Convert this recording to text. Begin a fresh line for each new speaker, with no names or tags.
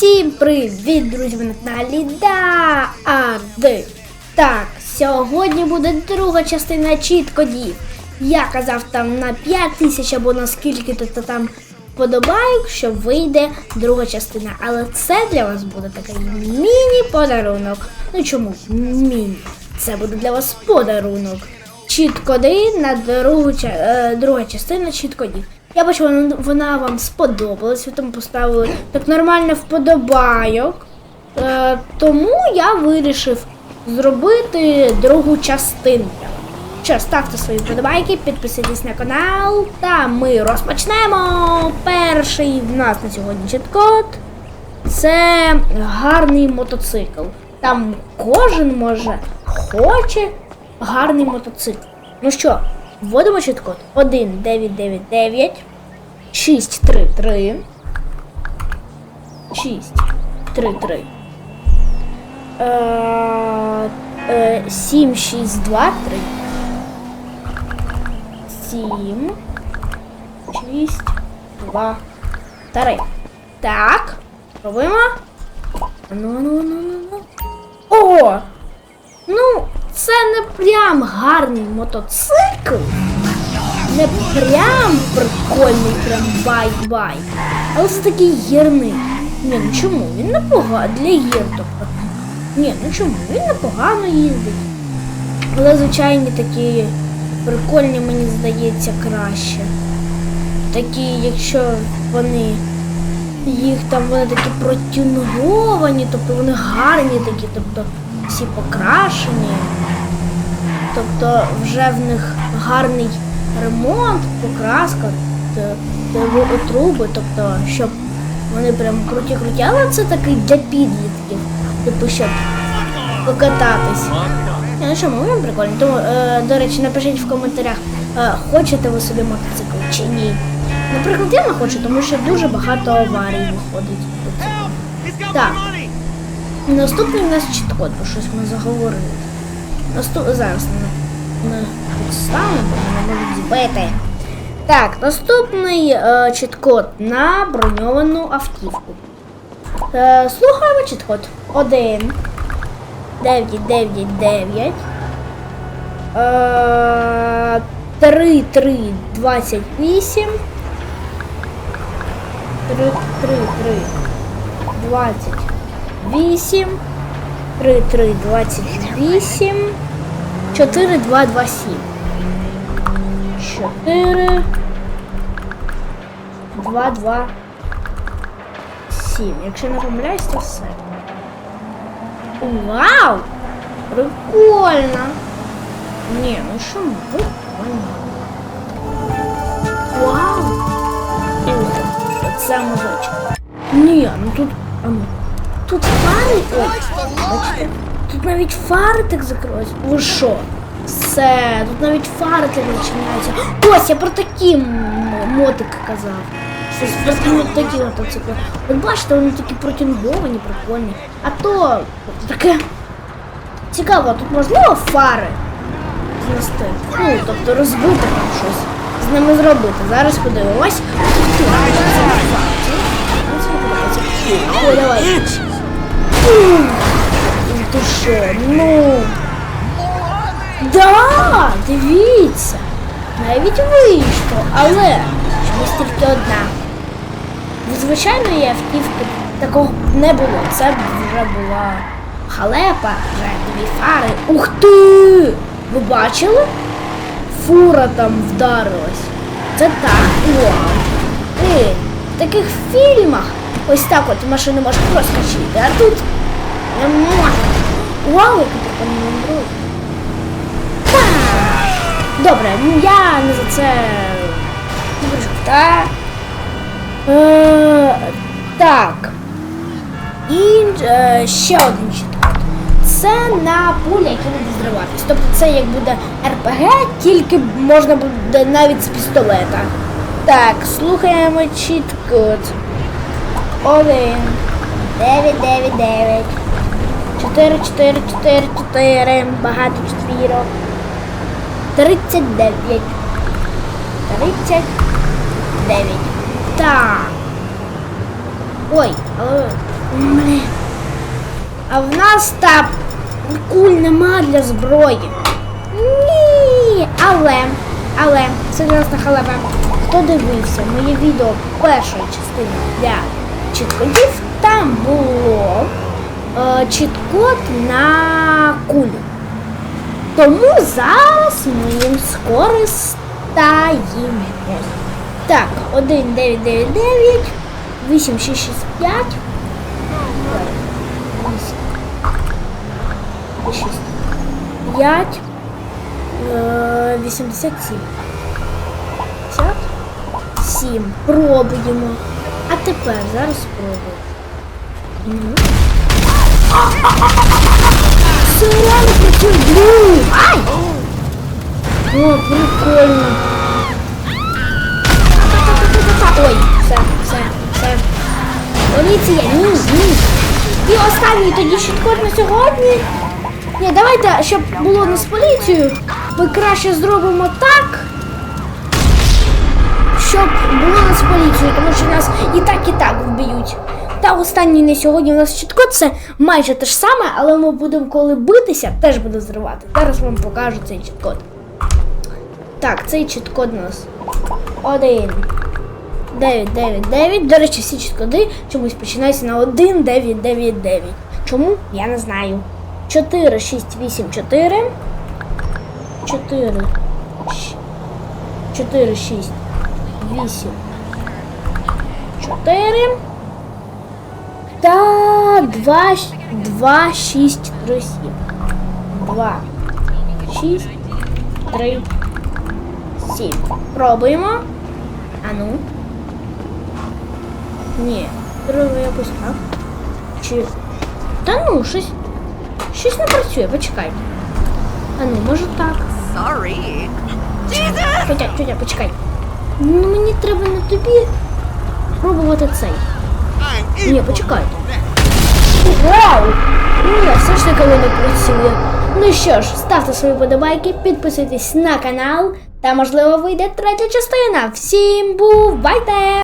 Всім привіт, друзі! Ви на каналі Даарди. Так, сьогодні буде друга частина чіткодів. Я казав там на 5 тисяч або на скільки то там подобайок, що вийде друга частина. Але це для вас буде такий міні-подарунок. Ну чому? Міні. Це буде для вас подарунок. Чіткоди на другу, е, друга частина чіткодів. Я бачу, вона, вона вам сподобалась, ви там поставили так нормально вподобайок. Е, тому я вирішив зробити другу частину. Що, ставте свої вподобайки, підписуйтесь на канал, та ми розпочнемо. Перший в нас на сьогодні чіткод. Це гарний мотоцикл. Там кожен може хоче гарний мотоцикл. Ну що, вводимо чіткод 1999 633 633 е, е, 7623 7 6 2 3 Так, пробуємо. Ну, ну, ну, ну, ну. О! Ну, це не прям гарний мотоцикл. Не прям прикольний, прям бай-бай. Але це такий гірний. Ні, ну чому? Він непоганий для гір, тобто. Ні, ну чому? Він непогано їздить. Але звичайні такі прикольні, мені здається, краще. Такі, якщо вони їх там вони такі протюнговані, тобто вони гарні такі, тобто всі покрашені. Тобто вже в них гарний ремонт, покраска, труби, тобто, щоб вони прям круті-круті, але це такий для підлітків, типу, щоб покататись. Ну що, він прикольно. Тому, е, до речі, напишіть в коментарях, е, хочете ви собі мотоцикл чи ні. Наприклад, я не хочу, тому що дуже багато аварій виходить. Так. Наступний у нас чіткод, бо щось ми заговорили. Наступ... Зараз не підставимо, мене можуть збити. Так, наступний е, чіткод на броньовану автівку. Е, слухаємо чіткод. 1. 9, 9, 9. Е, 3, 3, 28. 3, 3, 3, 28. 3, 3, 28. 4, 2, 2, 7. 4. 2, 2, 7. Якщо не помиляюсь, то все. Вау! Прикольно! Ні, ну що, ну, прикольно. Вау! Ух, це мужичок. Ні, ну тут. А ну, тут фари. Тут навіть фари так закрились. Ви що? Все, тут навіть фари так відчиняються. Ось, я про такі м- мотики казав. Щось про такі мотоцикли. От бачите, вони такі протінговані, прикольні. А то таке цікаво, тут можливо фари знести. Ну, тобто розбити там щось. З ними зробити. Зараз подивимось. О, давай. Ти що? Ну. Да, дивіться. Навіть вийшло, але чомусь тільки одна. В звичайної автівки такого не було. Це вже була халепа, вже дві фари. Ух ти! Ви бачили? Фура там вдарилась. Це так. Вау. Е, в таких фільмах Ось так от машину може проскочити, а тут Вау, який прикольний дрон. Добре, ну я не за це не. Та... Е, так. І е, ще один щит. Це на пулі, які буде зриватися. Тобто це як буде РПГ, тільки можна буде навіть з пістолета. Так, слухаємо чітко. 1 9, 9, 9. 4, 4, 4, 4. Багато четвірок. 39. 39. Так. Ой, але... А в нас там куль нема для зброї. Ні, але, але, серйозна халева. Хто дивився моє відео першої частини? для чіткодів, там було е, чіткод на кулю. Тому зараз ми їм скористаємо. Так, 1, 9, 9, 9, 8, 6, 6, 5. 8, 6, 5, е, 87. 57. Пробуємо. А тепер зараз спробуємо. Ну. Все реально! Ай! О, прикольно. Ой, все, все, все. Поліція, ні, ні. І останній тоді щиткод на сьогодні. Ні, давайте, щоб було не з поліцією, ми краще зробимо так, щоб було не з тому що нас і так, і так вб'ють. Та останній не сьогодні у нас щиткод, це майже те ж саме, але ми будемо коли битися, теж буде зривати. Зараз вам покажу цей чіткод. Так, цей чіткод у нас один. 9, 9, 9. До речі, всі чіткоди чомусь починаються на 1, 9, 9, 9. Чому? Я не знаю. 4, 6, 8, 4. 4. 4, 6, 8. 4. Та 2, 2, 6, 3, 7. 2, 6, 3, 7. Пробуємо. А ну. Ні, треба якось так. Чи. Та ну, щось. Щось не працює, почекай. А ну, може так.
Sorry.
Тетя, тетя, почекай. Ну мені треба на тобі пробувати цей. Ні, почекай. Вау! Ні, все ж таки не працює. Ну що ж, ставте свої подобайки, підписуйтесь на канал, та можливо вийде третя частина. Всім бувайте!